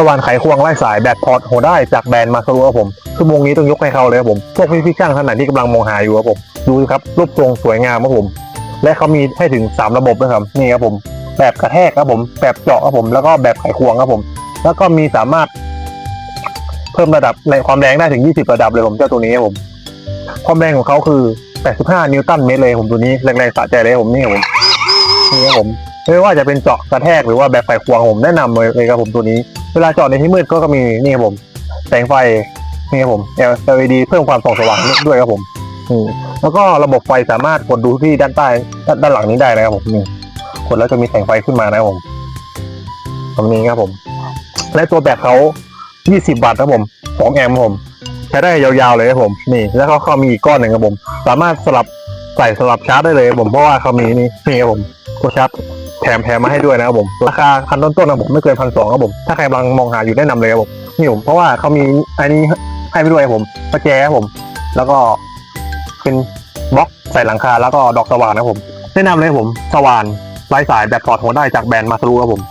ตะวันไขควงไล่สายแบตพอร์ตโหได้จากแบรนด์มาสรูครับผมชั่วโมงนี้ต้องยกให้เขาเลยครับผมพวกพี่พี่ช่างท่านไหนที่กำลังมองหาอยู่ครับผมดูสิครับรูปทรงสวยงามครับผม และเขามีให้ถึง 3 ระบบนะครับนี่ครับผมแบบกระแทกครับผมแบบเจาะครับผมแล้วก็แบบไขควงครับผม แล้วก็มีสามารถ เพิ่มระดับในความแรงได้ถึง 20 ระดับเลยผมเจ้าตัวนี้ครับผมความแรงของเขาคือ 85 นิวตันเมตรเลยผมตัวนี้แรงๆสะใจเลยครับผมนี่ครับผมนี่ครับผม ไม่ว่าจะเป็นเจาะกระแทกหรือว่าแบบไขควงผมแนะนำเลยเลยครับผมตัวนี้ เวลาเจอดในที่มืดก็ก็มีนี่ครับผม แสงไฟนี่ครับผม LED เพิ่มความส่องสว่างด้วยครับผมอืมแล้วก็ระบบไฟสามารถกดดูที่ด้านใต้ด้านหลังนี้ได้นะครับผมนี่กดแล้วจะมีแสงไฟขึ้นมานะครับผมตรงนี้ครับผม และตัวแบตเขา 20 วัตต์ครับผม2แอมป์ผมใช้ได้ยาวๆเลยครับผม นี่ แล้วก็เขามีอีกก้อนหนึ่งครับผม สามารถสลับใส่สลับชาร์จได้เลยครับผมเพราะว่าเขามีนี่นี่ครับผมตัวชาร์จ แถมแถมมาให้ด้วยนะครับผม ราคาคันต้นๆนะผมไม่เกินพันสองครับผม ถ้าใครกำลังมองหาอยู่แนะนำเลยครับผมนี่ผมเพราะว่าเขามีอันนี้ให้ไปด้วยครับผมประแจครับผม แล้วก็เป็นบล็อกใส่หลังคาแล้วก็ดอกสว่านนะครับผม แนะนำเลยผมสว่านไร้สายแบบถอดหัวได้จากแบรนด์มาสรูครับผม